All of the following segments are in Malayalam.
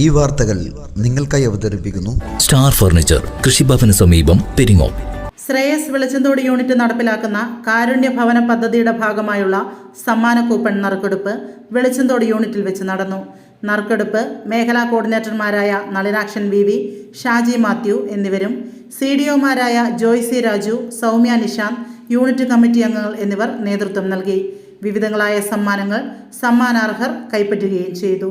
ഈ വാർത്തകൾ നിങ്ങൾക്കായി അവതരിപ്പിക്കുന്നു സ്റ്റാർ ഫർണിച്ചർ കൃഷിഭവന് സമീപം പെരിങ്ങോ. ശ്രേയസ് വെളിച്ചന്തോട് യൂണിറ്റ് നടപ്പിലാക്കുന്ന കാരുണ്യ ഭവന പദ്ധതിയുടെ ഭാഗമായുള്ള സമ്മാന കൂപ്പൺ നറുക്കെടുപ്പ് വെളിച്ചന്തോട് യൂണിറ്റിൽ വെച്ച് നടന്നു. നറുക്കെടുപ്പ് മേഖലാ കോർഡിനേറ്റർമാരായ നളിനാക്ഷൻ വി വി ഷാജി മാത്യു എന്നിവരും സി ഡി ഒമാരായ ജോയ്സി രാജു സൗമ്യ നിഷാന്ത് യൂണിറ്റ് കമ്മിറ്റി അംഗങ്ങൾ എന്നിവർ നേതൃത്വം നൽകി. വിവിധങ്ങളായ സമ്മാനങ്ങൾ സമ്മാനാർഹർ കൈപ്പറ്റുകയും ചെയ്തു.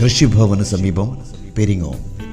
കൃഷിഭവന് സമീപം പെരിങ്ങോം.